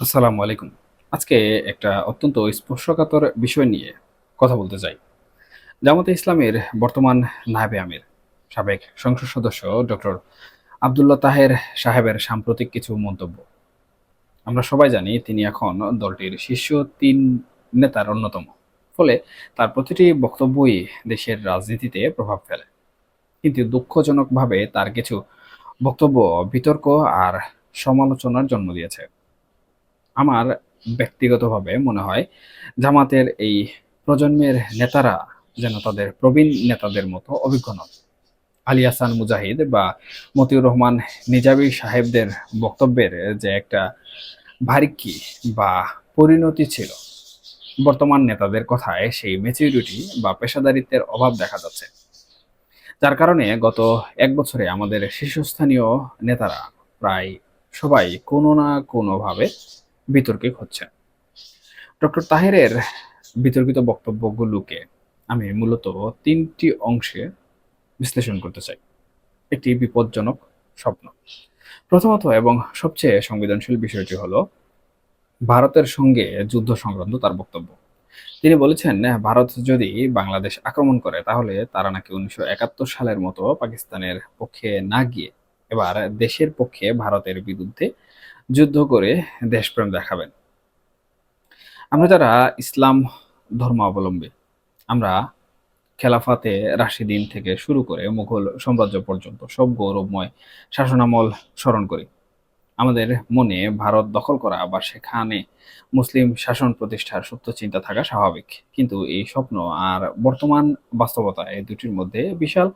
আসসালামু আলাইকুম। আজকে একটা অত্যন্ত স্পর্শকাতর বিষয় নিয়ে কথা বলতে চাই। জামাতে ইসলামের বর্তমান নায়েবে আমির, সাবেক সংসদ সদস্য ডক্টর আবদুল্লাহ তাহের সাহেবের সাম্প্রতিক কিছু মন্তব্য। আমরা সবাই জানি তিনি এখন দলটির শীর্ষ তিন নেতার অন্যতম, ফলে তার প্রতিটি বক্তব্যই দেশের রাজনীতিতে প্রভাব ফেলে। কিন্তু দুঃখজনকভাবে তার কিছু বক্তব্য বিতর্ক আর সমালোচনার জন্ম দিয়েছে। আমার ব্যক্তিগতভাবে মনে হয় জামাতের এই প্রজন্মের নেতারা যেন তাদের প্রবীণ নেতাদের মতো অভিজ্ঞ নন। আলী হাসান মুজাহিদ বা মতিউর রহমান নিজাবী সাহেবদের বক্তব্যের যে একটা ভারিক্কি বা পরিণতি ছিল, বর্তমান নেতাদের কথায় সেই ম্যাচিউরিটি বা পেশাদারিত্বের অভাব দেখা যাচ্ছে। যার কারণে গত এক বছরে আমাদের শীর্ষস্থানীয় নেতারা প্রায় সবাই কোনো না কোনোভাবে বিতর্কিক হচ্ছে। ডক্টর তাহেরের বিতর্কিত বক্তব্যগুলোকে আমি মূলত তিনটি অংশে বিশ্লেষণ করতে চাই। একটি বিপজ্জনক স্বপ্ন। প্রথমত এবং সবচেয়ে সংবেদনশীল বিষয়টি হলো ভারতের সঙ্গে যুদ্ধ সংক্রান্ত তার বক্তব্য। তিনি বলেছেন, ভারত যদি বাংলাদেশ আক্রমণ করে, তাহলে তারা নাকি উনিশশো একাত্তর সালের মতো পাকিস্তানের পক্ষে না গিয়ে, এবার দেশের পক্ষে ভারতের বিরুদ্ধে যুদ্ধ করে দেশপ্রেম দেখাবেন। আমরা যারা ইসলাম ধর্মাবলম্বী আমরা খেলাফাতে রাশিদিন থেকে শুরু করে মুঘল সাম্রাজ্য পর্যন্ত সব গৌরবময় শাসনামল স্মরণ করি। আমাদের মনে ভারত দখল করা বা সেখানে মুসলিম শাসন প্রতিষ্ঠার সুপ্ত চিন্তা থাকা স্বাভাবিক। কিন্তু এই স্বপ্ন আর বর্তমান বাস্তবতা এই দুটির মধ্যে বিশাল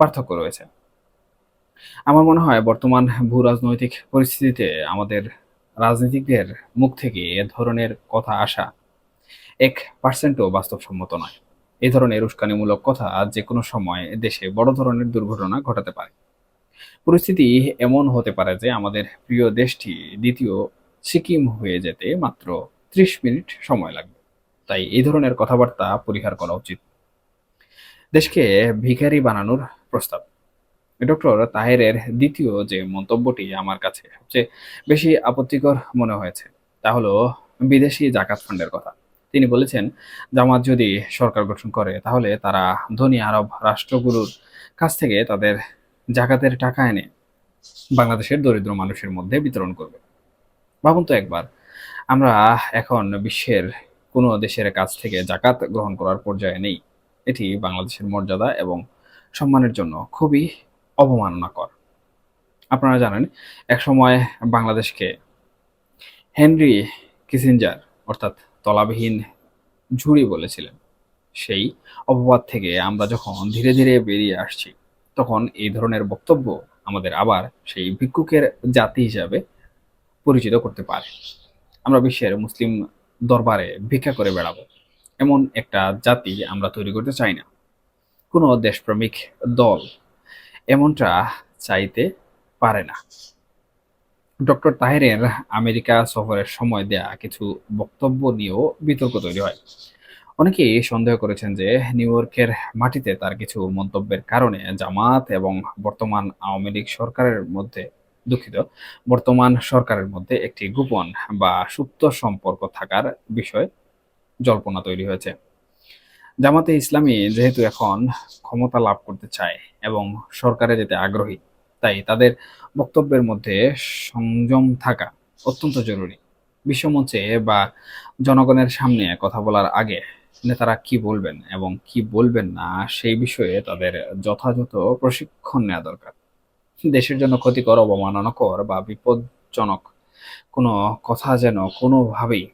পার্থক্য রয়েছে। আমার মনে হয় বর্তমান ভূ রাজনৈতিক পরিস্থিতিতে আমাদের রাজনীতিকদের মুখ থেকে এ ধরনের কথা আসা এক পার্সেন্টও বাস্তবসম্মত নয়। এই ধরনের উস্কানিমূলক কথা যে কোনো সময় দেশে বড় ধরনের দুর্ঘটনা ঘটাতে পারে। পরিস্থিতি এমন হতে পারে যে আমাদের প্রিয় দেশটি দ্বিতীয় সিকিম হয়ে যেতে মাত্র ত্রিশ মিনিট সময় লাগবে। তাই এই ধরনের কথাবার্তা পরিহার করা উচিত। দেশকে ভিখারি বানানোর প্রস্তাব। ডক্টর তাহেরের দ্বিতীয় যে মন্তব্যটি আমার কাছে সবচেয়ে বেশি আপত্তিকর মনে হয়েছে, তা হলো বিদেশি জাকাত ফান্ডের কথা। তিনি বলেছেন, জামাত যদি সরকার গঠন করে, তাহলে তারা ধনী আরব রাষ্ট্রগুলোর কাছ থেকে তাদের জাকাতের টাকা এনে বাংলাদেশের দরিদ্র মানুষের মধ্যে বিতরণ করবে। ভাবুন তো একবার, আমরা এখন বিশ্বের কোনো দেশের কাছ থেকে জাকাত গ্রহণ করার পর্যায়ে নেই। এটি বাংলাদেশের মর্যাদা এবং সম্মানের জন্য খুবই অবমাননাকর। আপনারা জানেন, একসময় বাংলাদেশকে হেনরি কিসিঞ্জার, অর্থাৎ তলাবিহীন ঝুড়ি বলেছিলেন, সেই অপবাদ থেকে আমরা যখন ধীরে ধীরে বেরিয়ে আসছি, তখন এই ধরনের বক্তব্য আমাদের আবার সেই ভিক্ষুকের জাতি হিসাবে পরিচিত করতে পারে। আমরা বিশ্বের মুসলিম দরবারে ভিক্ষা করে বেড়াবো, এমন একটা জাতি আমরা তৈরি করতে চাই না। কোনো দেশপ্রেমিক দল এমনটা চাইতে পারে না। ডক্টর তাহেরের আমেরিকা সফরের সময় দেয়া কিছু বক্তব্য নিয়েও বিতর্ক তৈরি হয়। অনেকেই সন্দেহ করেছেন যে নিউ ইয়র্কের মাটিতে তার কিছু মন্তব্যের কারণে জামাত এবং বর্তমান আওয়ামী লীগ সরকারের মধ্যে দুঃখিত, বর্তমান সরকারের মধ্যে একটি গোপন বা সুপ্ত সম্পর্ক থাকার বিষয় জল্পনা তৈরি হয়েছে। জামাতে ইসলামী যেহেতু এখন ক্ষমতা লাভ করতে চায় এবং সরকারে যেতে আগ্রহী, তাই তাদের বক্তব্যের মধ্যে সংযম থাকা অত্যন্ত জরুরি। বিশ্বমঞ্চে বা জনগণের সামনে কথা বলার আগে নেতারা কি বলবেন এবং কি বলবেন না সেই বিষয়ে তাদের যথাযথ প্রশিক্ষণ নেওয়া দরকার। দেশের জন্য ক্ষতিকর, অবমাননাকর বা বিপজ্জনক কোনো কথা যেন কোনোভাবেই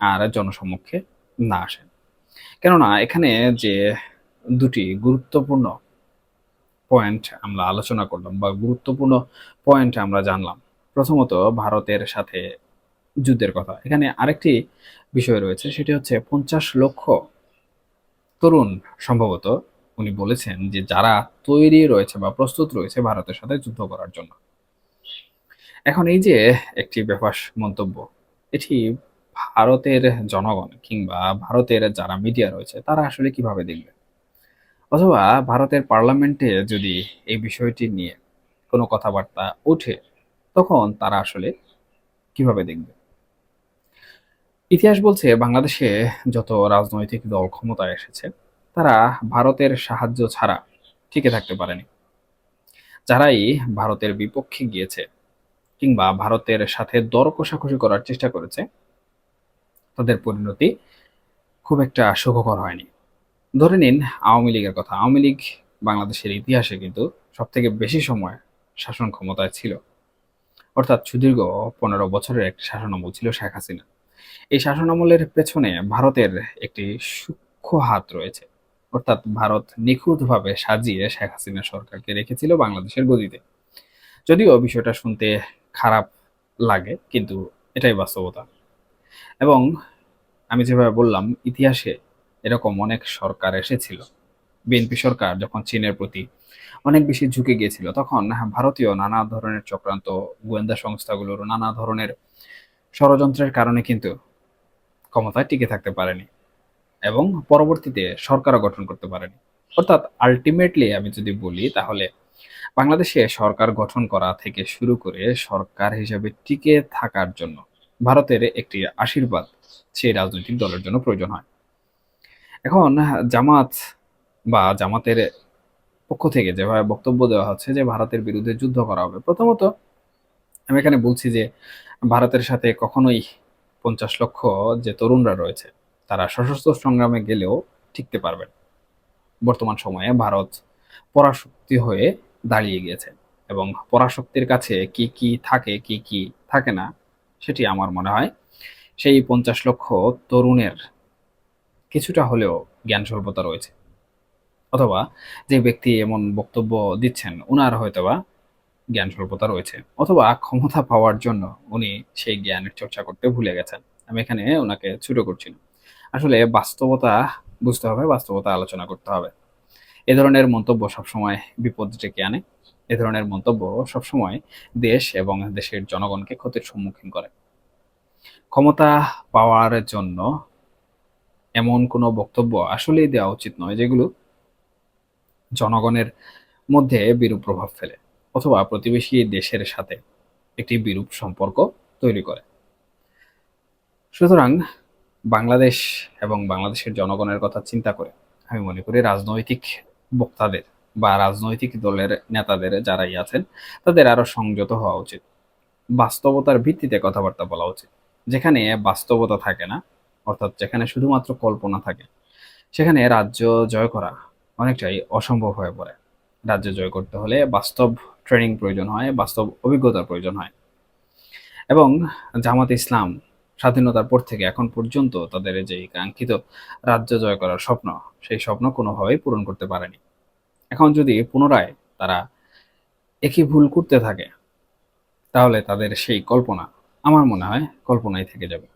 আর জনসম্মুখে না আসে। কেননা এখানে যে দুটি গুরুত্বপূর্ণ পয়েন্ট আমরা আলোচনা করলাম বা গুরুত্বপূর্ণ পয়েন্ট আমরা জানলাম, প্রথমত ভারতের সাথে যুদ্ধের কথা। এখানে আরেকটি বিষয় রয়েছে, সেটি হচ্ছে পঞ্চাশ লক্ষ তরুণ সম্ভবত উনি বলেছেন যে যারা তৈরি রয়েছে বা প্রস্তুত রয়েছে ভারতের সাথে যুদ্ধ করার জন্য। এখন এই যে একটি ব্যাপার মন্তব্য, এটি ভারতের জনগণ কিংবা ভারতের যারা মিডিয়া রয়েছে, তারা আসলে কীভাবে দেখবে? অথবা ভারতের পার্লামেন্টে যদি এই বিষয়টি নিয়ে কোনো কথাবার্তা ওঠে, তখন তারা আসলে কীভাবে দেখবে? ইতিহাস বলছে, বাংলাদেশে যত রাজনৈতিক দল ক্ষমতায় এসেছে, তারা ভারতের সাহায্য ছাড়া টিকে থাকতে পারেনি। যারাই ভারতের বিপক্ষে গিয়েছে কিংবা ভারতের সাথে দর কষাকষি করার চেষ্টা করেছে তাদের পরিণতি খুব একটা সুখকর হয়নি। ধরে নিন আওয়ামী লীগের কথা। আওয়ামী লীগ বাংলাদেশের ইতিহাসে কিন্তু সব থেকে বেশি সময় শাসন ক্ষমতায় ছিল। অর্থাৎ সুদীর্ঘ পনেরো বছরের এক শাসনামল ছিল শেখ হাসিনা। এই শাসনামলের পেছনে ভারতের একটি সূক্ষ্ম হাত রয়েছে। অর্থাৎ ভারত নিখুঁতভাবে সাজিয়ে শেখ হাসিনা সরকারকে রেখেছিল বাংলাদেশের গদিতে যদিও বিষয়টা শুনতে খারাপ লাগে, কিন্তু এটাই বাস্তবতা। এবং আমি যেভাবে বললাম, ইতিহাসে এরকম অনেক সরকার এসেছিল। বিএনপি সরকার যখন চীনের প্রতি অনেক বেশি ঝুঁকে গিয়েছিল, তখন ভারতীয় নানা ধরনের চক্রান্ত, গোয়েন্দা সংস্থাগুলোর নানা ধরনের ষড়যন্ত্রের কারণে কিন্তু ক্ষমতায় টিকে থাকতে পারেনি এবং পরবর্তীতে সরকার গঠন করতে পারেনি। অর্থাৎ আলটিমেটলি আমি যদি বলি, তাহলে বাংলাদেশে সরকার গঠন করা থেকে শুরু করে সরকার হিসেবে টিকে থাকার জন্য ভারতের একটি আশীর্বাদ সেই রাজনৈতিক দলের জন্য প্রয়োজন হয়। এখন জামাত বা জামাতের পক্ষ থেকে যেভাবে বক্তব্য দেওয়া হচ্ছে যে ভারতের বিরুদ্ধে যুদ্ধ করা হবে, প্রথমত আমি এখানে বলছি যে ভারতের সাথে কখনোই পঞ্চাশ লক্ষ যে তরুণরা রয়েছে, তারা সশস্ত্র সংগ্রামে গেলেও টিকতে পারবেন বর্তমান সময়ে ভারত পরাশক্তি হয়ে দাঁড়িয়ে গিয়েছে এবং পরাশক্তির কাছে কি কি থাকে, কি কি থাকে না সেটি আমার মনে হয়। সেই পঞ্চাশ লক্ষ তরুণের কিছুটা হলেও জ্ঞান স্বল্পতা রয়েছে। অথবা যে ব্যক্তি এমন বক্তব্য দিচ্ছেন ওনার হয়তোবা জ্ঞান স্বল্পতা রয়েছে। অথবা ক্ষমতা পাওয়ার জন্য উনি সেই জ্ঞানের চর্চা করতে ভুলে গেছেন। আমি এখানে ওনাকে ছোট করছি না। আসলে বাস্তবতা বুঝতে হবে, বাস্তবতা আলোচনা করতে হবে। এ ধরনের মন্তব্য সবসময় বিপদ ডেকে আনে। এ ধরনের মন্তব্য সবসময় দেশ এবং দেশের জনগণকে ক্ষতির সম্মুখীন করে। ক্ষমতা পাওয়ার জন্য এমন কোনো বক্তব্য আসলেই দেওয়া উচিত নয় যেগুলো জনগণের মধ্যে বিরূপ প্রভাব ফেলে অথবা প্রতিবেশী দেশের সাথে একটি বিরূপ সম্পর্ক তৈরি করে। সুতরাং বাংলাদেশ এবং বাংলাদেশের জনগণের কথা চিন্তা করে আমি মনে করি রাজনৈতিক বক্তাদের বা রাজনৈতিক দলের নেতাদের যারাই আছেন, তাদের আরও সংযত হওয়া উচিত। বাস্তবতার ভিত্তিতে কথাবার্তা বলা উচিত। যেখানে বাস্তবতা থাকে না, অর্থাৎ যেখানে শুধুমাত্র কল্পনা থাকে, সেখানে রাজ্য জয় করা অনেকটাই অসম্ভব হয়ে পড়ে। রাজ্য জয় করতে হলে বাস্তব ট্রেনিং প্রয়োজন হয়, বাস্তব অভিজ্ঞতার প্রয়োজন হয়। এবং জামাত ইসলাম স্বাধীনতার পর থেকে এখন পর্যন্ত তাদের যে কাঙ্ক্ষিত রাজ্য জয় করার স্বপ্ন, সেই স্বপ্ন কোনোভাবেই পূরণ করতে পারেনি। এখন যদি পুনরায় তারা একই ভুল করতে থাকে, তাহলে তাদের সেই কল্পনা, আমার মনে হয় কল্পনাই থেকে যাবে।